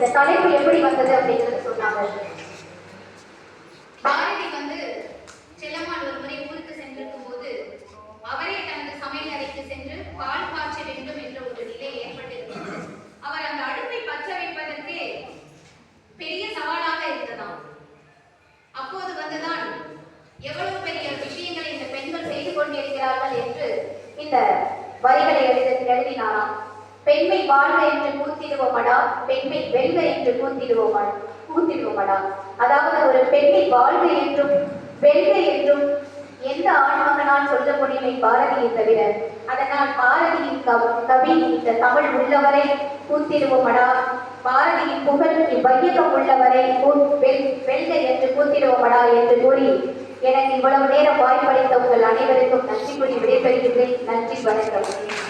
இந்த தலைப்பு எப்படி வந்தது அப்படிங்கறது சொன்னாங்க. பாரதி வந்து செல்லம்மாள் ஒரு முறை ஊருக்கு சென்றிருக்கும் போது அவரே தனது சமையல் அறைக்கு சென்று பால் காய்ச்ச வேண்டும் என்ற ஒரு நிலை ஏற்பட்டிருந்தது. அவர் அந்த அடுப்பை பற்ற வைப்பதற்கே பெரிய சவாலாக இருந்ததாம். அப்போது வந்துதான் எவ்வளவு பெரிய விஷயங்களை இந்த பெண்கள் செய்து கொண்டிருக்கிறார்கள் என்று இந்த வரிகளை எழுதி எழுதினாராம். பெண்மை வாழ்க என்று கூத்திடுவோமடா பெண்மை வெல்க என்று கூத்திடுவோமா கூத்திடுவோமடா அதாவது ஒரு பெண்ணை வாழ்க என்றும் வெல்க என்றும் எந்த ஆண்மகனால் சொல்ல முடியுமை பாரதியை தவிர அதனால் பாரதியின் கவி இந்த தமிழ் உள்ளவரை கூத்திடுவோமடா பாரதியின் புகழ் இவ்வையகம் உள்ளவரை வெல்க என்று கூத்திடுவோமடா என்று கூறி எனக்கு இவ்வளவு நேரம் வாய்ப்பளித்த உங்கள் அனைவருக்கும் நன்றி கூறி விடைபெறுகிறேன் நன்றி வணக்கம்.